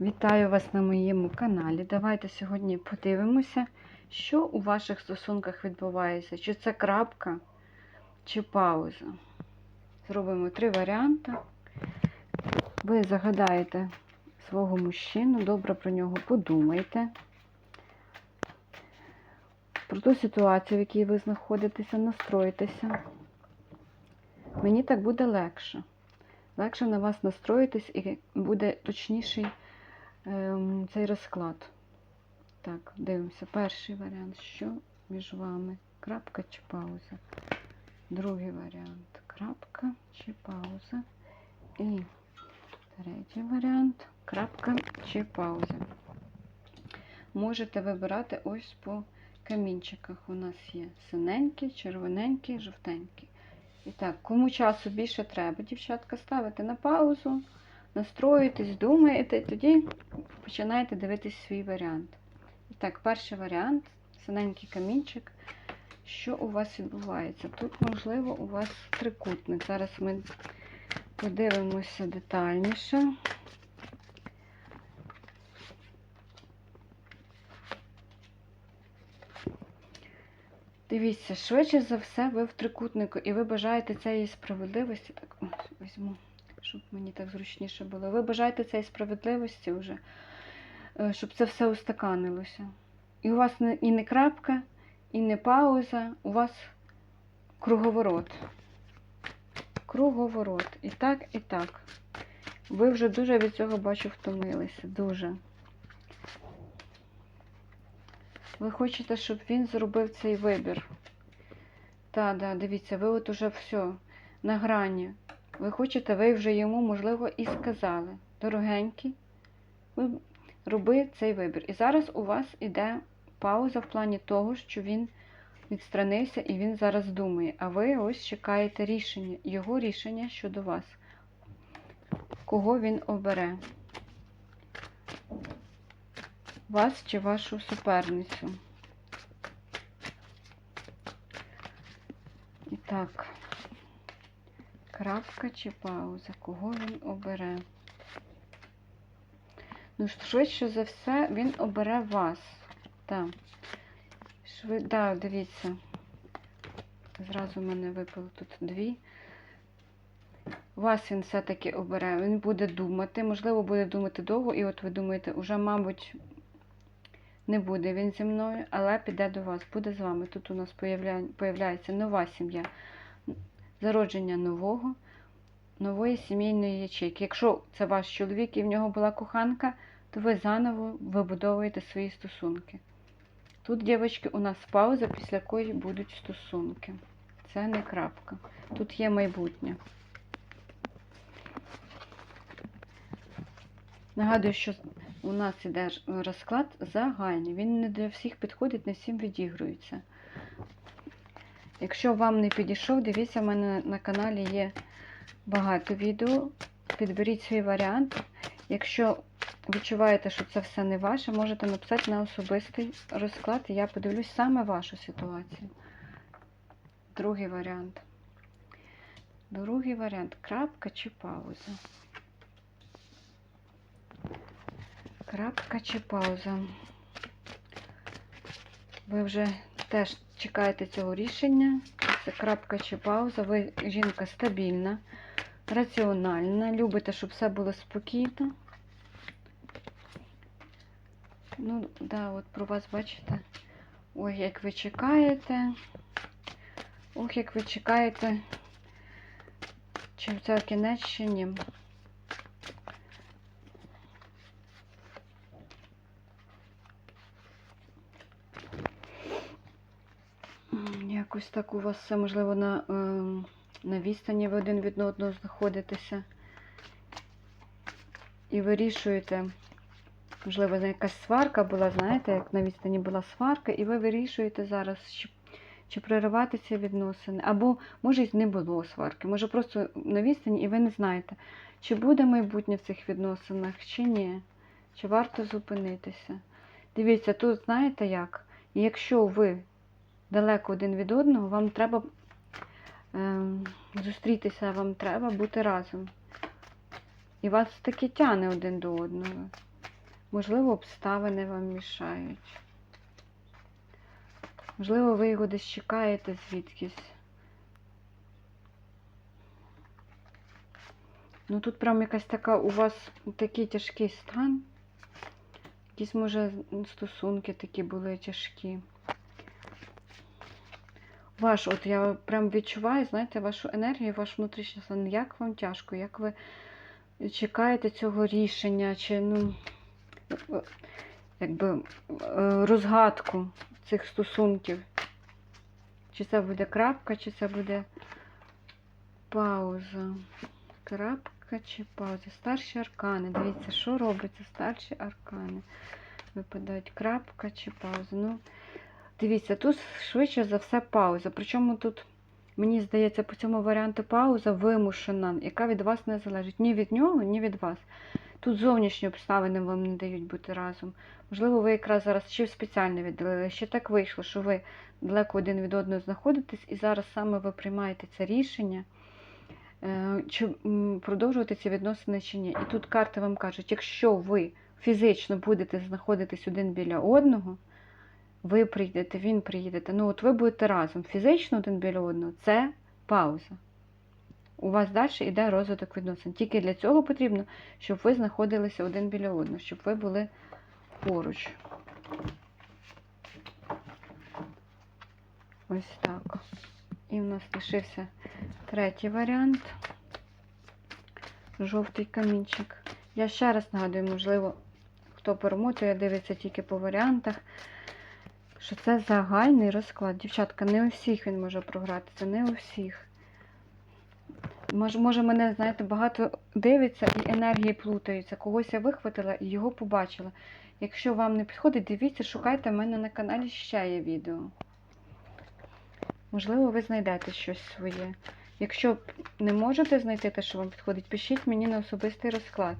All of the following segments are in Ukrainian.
Вітаю вас на моєму каналі. Давайте сьогодні подивимося, що у ваших стосунках відбувається. Чи це крапка, чи пауза. Зробимо три варіанти. Ви загадаєте свого мужчину, добре про нього подумайте. Про ту ситуацію, в якій ви знаходитеся, настроїтеся. Мені так буде легше. Легше на вас настроїтись і буде точніший цей розклад. Так, дивимося. Перший варіант, що між вами? Крапка чи пауза? Другий варіант крапка чи пауза. І третій варіант крапка чи пауза. Можете вибирати ось по камінчиках. У нас є синенький, червоненький, жовтенький. І так, кому часу більше треба, дівчатка, ставите на паузу, настроїтесь, думаєте, тоді починаєте дивитись свій варіант. І так, перший варіант синенький камінчик. Що у вас відбувається? Тут, можливо, у вас трикутник. Зараз ми подивимося детальніше. Дивіться, швидше за все, ви в трикутнику, і ви бажаєте цієї справедливості. Так, ось візьму, щоб мені так зручніше було. Ви бажаєте цієї справедливості вже, е, щоб це все устаканилося. І у вас і не крапка, і не пауза, у вас круговорот. Круговорот. І так, і так. Ви вже дуже від цього бачу втомилися. Дуже. Ви хочете, щоб він зробив цей вибір. Так, да, дивіться, ви от уже все на грані. Ви хочете, ви вже йому, можливо, і сказали. Дорогенький, роби цей вибір. І зараз у вас іде пауза в плані того, що він відстранився і він зараз думає. А ви ось чекаєте рішення, його рішення щодо вас. Кого він обере? Вас чи вашу суперницю? І так, крапка чи пауза, кого він обере? Ну, швидше за все, він обере вас. Так. Швид... Да, дивіться. Зразу в мене випало тут дві. Вас він все-таки обере. Він буде думати, можливо, буде думати довго, і от ви думаєте, уже, мабуть, не буде він зі мною, але піде до вас, буде з вами. Тут у нас появля... появляється нова сім'я, зародження нового, нової сімейної ячейки. Якщо це ваш чоловік і в нього була коханка, то ви заново вибудовуєте свої стосунки. Тут, дівчатки, у нас пауза, після якої будуть стосунки. Це не крапка. Тут є майбутнє. Нагадую, що у нас іде розклад загальний. Він не для всіх підходить, не всім відігрується. Якщо вам не підійшов, дивіться, в мене на каналі є багато відео. Підберіть свій варіант. Якщо відчуваєте, що це все не ваше, можете написати на особистий розклад, і я подивлюсь саме вашу ситуацію. Другий варіант. Другий варіант крапка чи пауза. Крапка чи пауза. Ви вже теж чекаєте цього рішення. Це крапка чи пауза. Ви жінка стабільна, раціональна, любите, щоб все було спокійно. Ну, да, от про вас бачите. Ой, як ви чекаєте. Ох, як ви чекаєте. Чи це кінець, чи ні. Якось так у вас все, можливо, на, е, на відстані ви один від одного знаходитеся. І вирішуєте, можливо, якась сварка була, знаєте, як на відстані була сварка, і ви вирішуєте зараз, чи, чи проривати ці відносини. Або, може, й не було сварки, може просто на відстані, і ви не знаєте, чи буде майбутнє в цих відносинах, чи ні. Чи варто зупинитися. Дивіться, тут знаєте як? Якщо ви далеко один від одного, вам треба ем, зустрітися, вам треба бути разом. І вас таки тяне один до одного. Можливо, обставини вам мішають. Можливо, ви його десь чекаєте звідкись. Ну тут прям якась така у вас такий тяжкий стан. Якісь, може, стосунки такі були тяжкі. Ваш, от я прям відчуваю, знаєте, вашу енергію, ваш внутрішній стан. Як вам тяжко, як ви чекаєте цього рішення, чи ну, якби е, розгадку цих стосунків. Чи це буде крапка, чи це буде пауза. Крапка чи пауза. Старші аркани. Дивіться, що робиться старші аркани. Випадають крапка чи пауза. Ну, дивіться, тут швидше за все пауза. Причому тут, мені здається, по цьому варіанту пауза вимушена, яка від вас не залежить. Ні від нього, ні від вас. Тут зовнішні обставини вам не дають бути разом. Можливо, ви якраз зараз чи спеціально віддалили, ще так вийшло, що ви далеко один від одного знаходитесь, і зараз саме ви приймаєте це рішення, е, чи продовжувати ці відносини чи ні. І тут карти вам кажуть, якщо ви фізично будете знаходитись один біля одного, ви прийдете, він приїдете. Ну, от ви будете разом фізично один біля одного, це пауза. У вас далі йде розвиток відносин. Тільки для цього потрібно, щоб ви знаходилися один біля одного, щоб ви були поруч. Ось так. І в нас лишився третій варіант. Жовтий камінчик. Я ще раз нагадую, можливо, хто перемотує, дивиться тільки по варіантах, що це загальний розклад. Дівчатка, не у всіх він може програти, це не у всіх. Може, може, мене, знаєте, багато дивиться і енергії плутаються. Когось я вихватила і його побачила. Якщо вам не підходить, дивіться, шукайте в мене на каналі ще є відео. Можливо, ви знайдете щось своє. Якщо не можете знайти те, що вам підходить, пишіть мені на особистий розклад.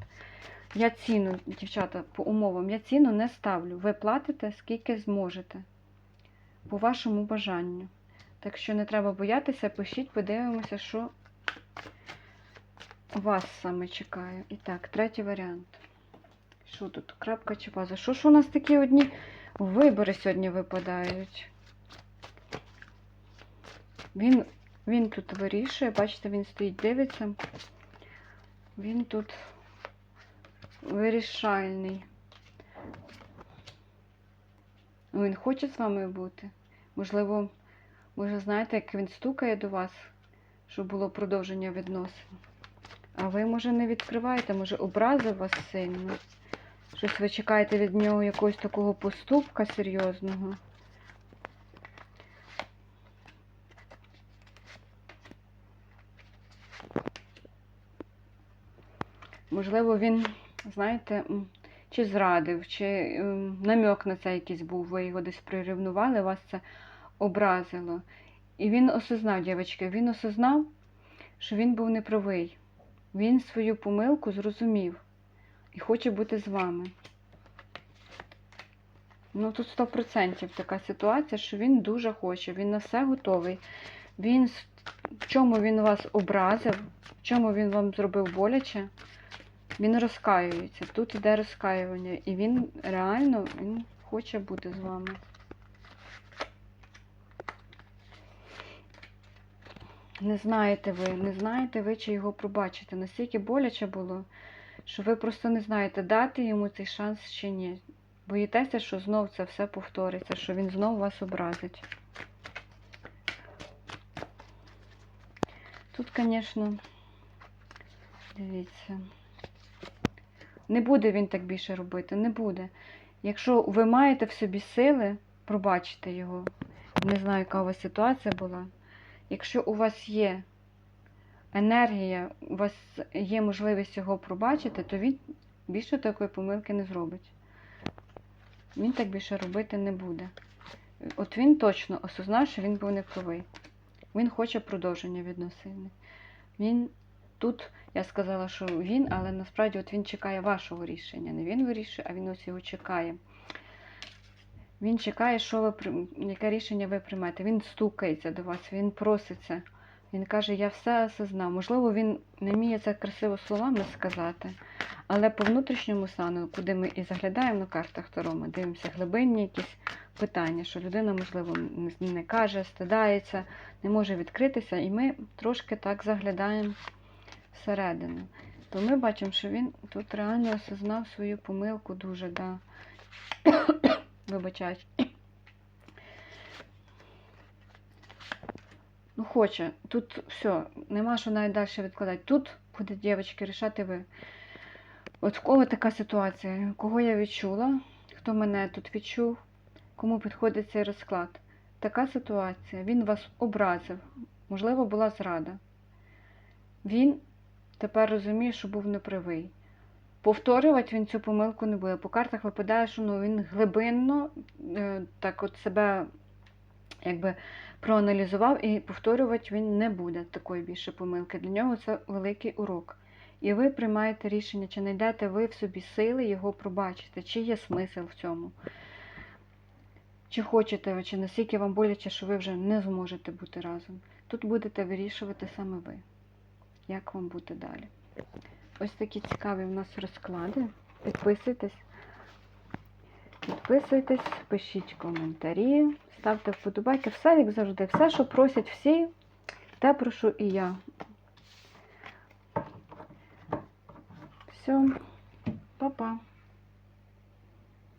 Я ціну, дівчата, по умовам, я ціну не ставлю. Ви платите скільки зможете. По вашому бажанню. Так що не треба боятися, пишіть, подивимося, що вас саме чекає. І так, третій варіант. Що тут? Крапка чи паза? Що ж у нас такі одні вибори сьогодні випадають? Він, він тут вирішує, бачите, він стоїть, дивиться. Він тут вирішальний. Він хоче з вами бути. Можливо, може, знаєте, як він стукає до вас, щоб було продовження відносин. А ви, може, не відкриваєте, може, образив вас сильно. Щось ви чекаєте від нього якогось такого поступка серйозного. Можливо, він, знаєте, чи зрадив, чи ем, намек на це якийсь був, ви його десь прирівнували, вас це образило. І він осознав, дівчатки, він осознав, що він був неправий. Він свою помилку зрозумів і хоче бути з вами. Ну, тут 100% така ситуація, що він дуже хоче, він на все готовий. Він в чому він вас образив, в чому він вам зробив боляче, він розкаюється. Тут іде розкаювання. І він реально він хоче бути з вами. Не знаєте ви, не знаєте ви, чи його пробачите. Настільки боляче було, що ви просто не знаєте, дати йому цей шанс чи ні. Боїтеся, що знов це все повториться, що він знов вас образить. Тут, звісно, дивіться. Не буде він так більше робити, не буде. Якщо ви маєте в собі сили, пробачте його. Не знаю, яка у вас ситуація була. Якщо у вас є енергія, у вас є можливість його пробачити, то він більше такої помилки не зробить. Він так більше робити не буде. От він точно осознав, що він був неправий. Він хоче продовження відносин. Він тут, я сказала, що він, але насправді от він чекає вашого рішення. Не він вирішує, а він ось його чекає. Він чекає, що ви яке рішення ви приймете. Він стукається до вас, він проситься. Він каже, я все осознав. Можливо, він не вміє це красиво словами сказати, Але по внутрішньому стану, куди ми і заглядаємо на картах Таро, ми дивимося глибинні якісь питання, що людина, можливо, не- не каже, стидається, не може відкритися, і ми трошки так заглядаємо всередину. То ми бачимо, що він тут реально осознав свою помилку дуже, да. Вибачаюсь. Ну, хоче. Тут все, нема що навіть далі відкладати. Тут буде, дівчатки, рішати ви. От в кого така ситуація? Кого я відчула? Хто мене тут відчув? Кому підходить цей розклад? Така ситуація. Він вас образив. Можливо, була зрада. Він тепер розуміє, що був неправий. Повторювати він цю помилку не буде. По картах випадає, що ну, він глибинно е, так от себе якби проаналізував і повторювати він не буде такої більше помилки. Для нього це великий урок. І ви приймаєте рішення, чи знайдете ви в собі сили його пробачити, чи є смисл в цьому. Чи хочете ви, чи наскільки вам боляче, що ви вже не зможете бути разом. Тут будете вирішувати саме ви, як вам буде далі. Ось такі цікаві в нас розклади. Підписуйтесь. Підписуйтесь, пишіть коментарі, ставте вподобайки. Все, як завжди, все, що просять всі, те прошу і я. Все, па-па.